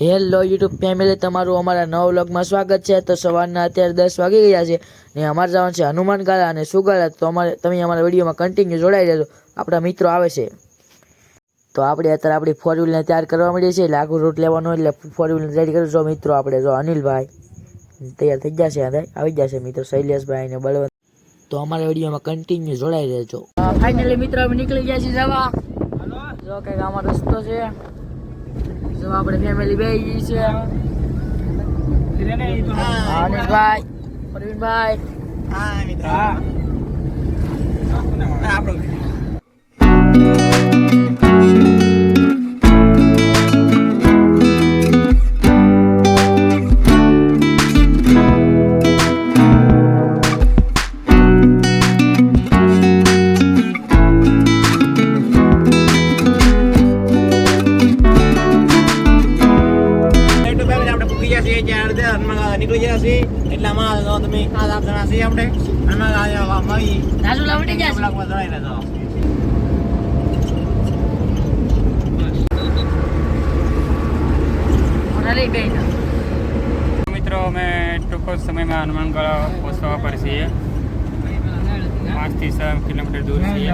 Hello YouTube family તમારું અમારા નવ વ્લોગમાં સ્વાગત છે. તો સવારના અત્યારે દસ વાગી ગયા છે ને અમારે જવાનું છે હનુમાન ગાળા અને સુગાળા તો અમારે તમે અમારા વિડીયોમાં કન્ટિન્યુ જોડાઈ રહેજો. આપણા મિત્રો આવે છે. તો આપણે અત્યારે આપણી ફોર વ્હીલને તૈયાર કરવા મળીએ છીએ. એટલે આખું રૂટ લેવાનો એટલે ફોર વ્હીલને રેડી કરજો મિત્રો. આપણે જો અનિલભાઈ તૈયાર થઈ ગયા છે અંદર આવી ગયા છે મિત્રો શૈલેષભાઈ ને બળવંત. તો અમારા વિડીયોમાં કન્ટિન્યુ જોડાઈ રહેજો. ફાઇનલી મિત્રો અમે નીકળી ગયા છીએ જવા. જો કંઈક આમાં રસ્તો છે. જો આપણે ફેમિલી બે ગઈ છે. અનિશભાઈ પ્રવીણભાઈ. યુટ્યુબ હનુમાન નીકળી ગયા છીએ. એટલામાં તો તમે. આ આપ જણા છીએ આપણે. હનુમાન ગાળા મળી રાજુલા વટી ગયા મોનાલી બેન મિત્રો અમે ટૂંક જ સમયમાં હનુમાનગઢ પહોંચવા પર છીએ. પાંચથી છ કિલોમીટર દૂર છીએ.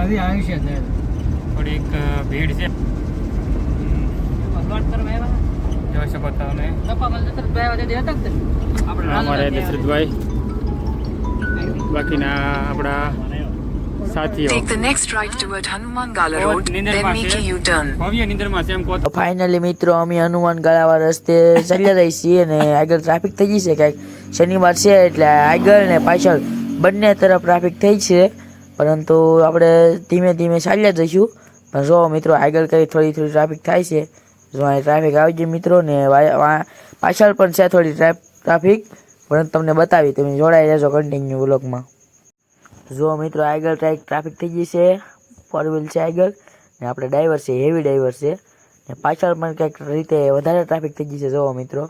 થોડીક ભીડ છે. જોઈ શકો તમે અમારે દશરથભાઈ બાકીના આપણા સાથીઓ. ફાઇનલી મિત્રો અમે હનુમાન ગાળાવા રસ્તે ચાલ્યા રહી છીએ અને આગળ ટ્રાફિક થઈ ગઈ છે કાંઈક શનિવાર છે એટલે આગળ ને પાછળ બંને તરફ ટ્રાફિક થઈ છે. પરંતુ આપણે ધીમે ધીમે ચાલ્યા જઈશું. પણ જો મિત્રો આગળ કઈ થોડી થોડી ટ્રાફિક થાય છે જો અહીં ટ્રાફિક આવી જાય મિત્રો ને પાછળ પણ છે થોડી ટ્રાફિક પરંતુ તમને બતાવી તમે જોડાઈ જશો કન્ટિન્યુ બ્લોગમાં જો મિત્રો આગળ ટ્રાફિક થઈ ગઈ છે. ફોર વ્હીલ છે આગળ. ને આપણે ડ્રાઈવર છે હેવી ડ્રાઈવર છે. ને પાછળ પણ કંઈક રીતે વધારે ટ્રાફિક થઈ ગઈ છે જોવો મિત્રો.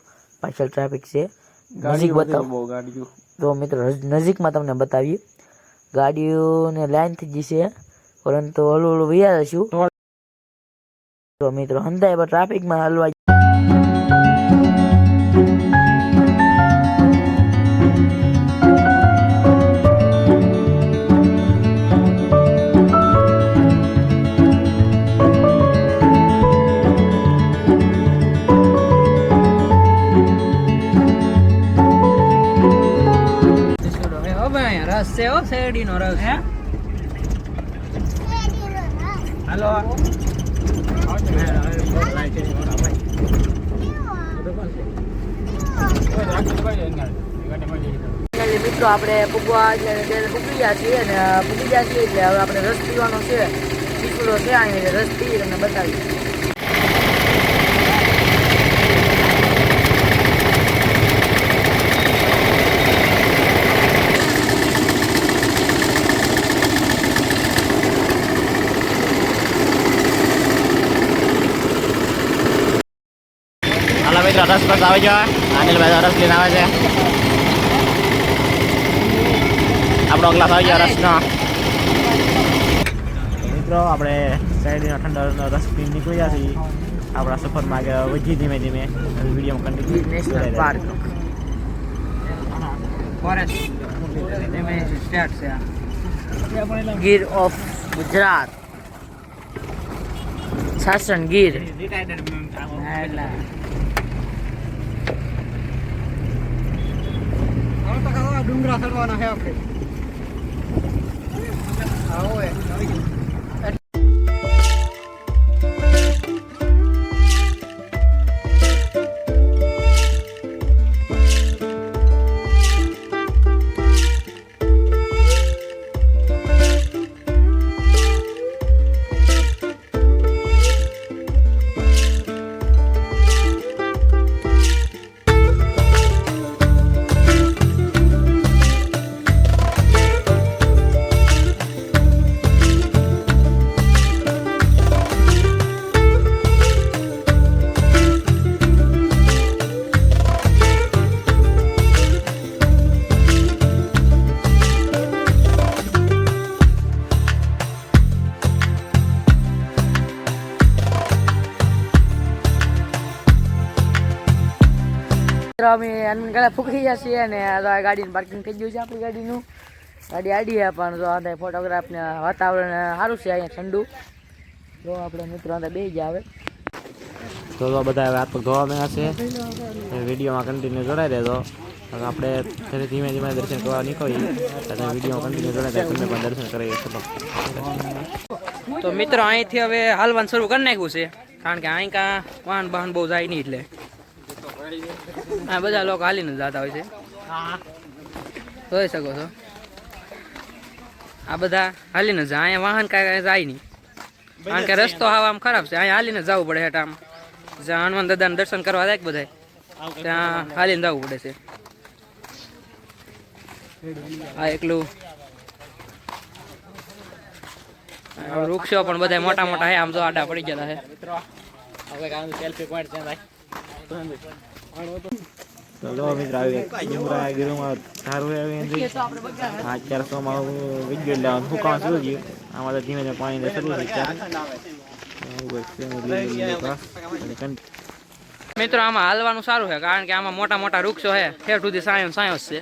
પાછળ ટ્રાફિક છે. નજીક બતાવો જો મિત્રો નજીકમાં તમને બતાવીએ. ગાડીઓને લાઈન થઈ ગઈ છે પરંતુ હળવું હળવું વૈયા જશું તો મિત્રો હંધાય પર ટ્રાફિકમાં હલવા રસ છે હો? શેરડીનો રસ. હાલો. ફાઇનલી મિત્રો આપણે પૂગવા એટલે પૂગી ગયા છીએ અને પૂગી ગયા છીએ એટલે હવે આપણે રસ પીવાનો છે. પીપળો છે અહીં રસ પી તમને બતાવી મિત્રો રસ બસ આવી જાવ અનિલભાઈ રસ લઈને આવે છે. આપણો ગ્લાસ આવી ગયો રસનો. મિત્રો આપણે શેરડીનો ઠંડો રસ પી નીકળી ગયા છીએ. આપણા સફરમાં આગળ વધી ધીમે. ધીમે વિડીયોમાં Gir continue national park Gir of Gujarat શાસન ગીર ડુંગરા ચડવાના છે આપણે મિત્રો અમે હનુમાન ગળા ફૂકી અને તો આ ગાડીનું પાર્કિંગ થઈ ગયું છે આપણી ગાડીનું. ગાડી આડી પણ જો આ ફોટોગ્રાફને વાતાવરણ સારું છે અહીંયા ઠંડુ. જો આપણે મિત્રો અંદર બે ગયા આવે તો તો બધા હવે હાથ ધોવા માંગ્યા છે. વિડીયોમાં કન્ટિન્યુ જોડાઈ રહેજો. હવે આપણે ફરી ધીમે ધીમે દર્શન કરવા નીકળીએ. એટલે વિડીયોમાં કન્ટિન્યુ જોડાઈ તમને પણ દર્શન કરી તો મિત્રો, અહીંથી હવે હાલવાનું શરૂ કરી નાખ્યું છે. કારણ કે અહીં કાં વાહન બહાન બહુ જાય નહીં એટલે. આ બધા લોકો હાલીને જતા હોય છે. જોઈ શકો છો. આ બધા હાલીને જાય. અહીંયા વાહન કાંઈ જાય નહીં. કારણ કે રસ્તો હાવ આમ ખરાબ છે. અહીંયા હાલીને જવું પડે હેઠ આમ. જ્યાં હનુમાન દાદાને દર્શન કરવા જાય બધા ત્યાં હાલીને જવું પડે છે. આ એકલું. વૃક્ષો પણ બધા મોટા મોટા છે. આમ જો આડા પડી ગયા છે. હવે સેલ્ફી પોઈન્ટ છે ભાઈ તો જો મિત્ર આવી ડુંગરા ગીરમાં સારું આવી એમ હા ચારસો માં વીડિયો લેવાનું શું કામ શું થયું આમાં તો ધીમે ધીમે પાણી શરૂ થયું મિત્રો આમાં હાલવાનું સારું છે કારણ કે આમાં મોટા મોટા વૃક્ષો છે. ફેર સુધી સાયો સાયો છે.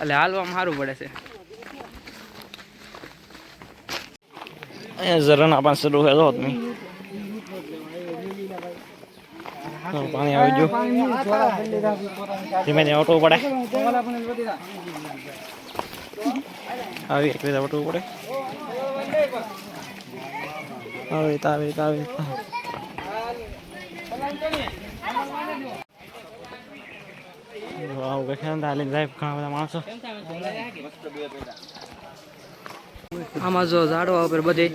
એટલે હાલવામાં સારું પડે છે. અહીંયા ઝરણા પણ શરૂ છે જો તમે. પાણી આવી ગયું ધીમે ધીમે ઓટવું પડે. આવી, એક રીતે ઓટવું પડે. આવી રીતે આવી આવી. આવું કઈ હાલીને જાય ઘણા બધા માણસો. આમાં જો ઝાડવા ઉપર બધે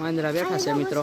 માંદરા બેઠા છે મિત્રો.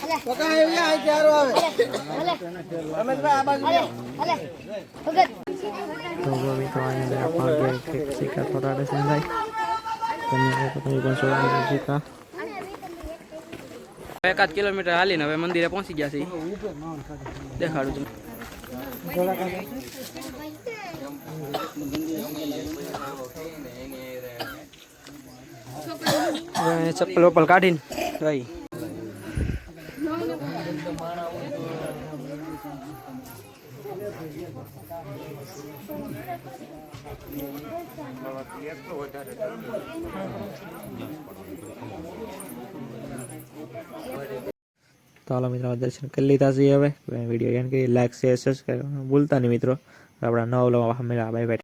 તો આપણે તમે તમે પણ સોળા સિક્કા. એકાદ કિલોમીટર હાલીને હવે મંદિરે પહોંચી ગયા છે દેખાડું છું ચપ્પલ વપ્પલ કાઢીને. ગઈ તો હાલો મિત્રો દર્શન કરી લીધા છીએ હવે. વીડિયો એન્ડ કરી લાઈક શેર સબસ્ક્રાઈબ ભૂલતા નહીં મિત્રો. આપણા નવા નવા મેળા બાય બાય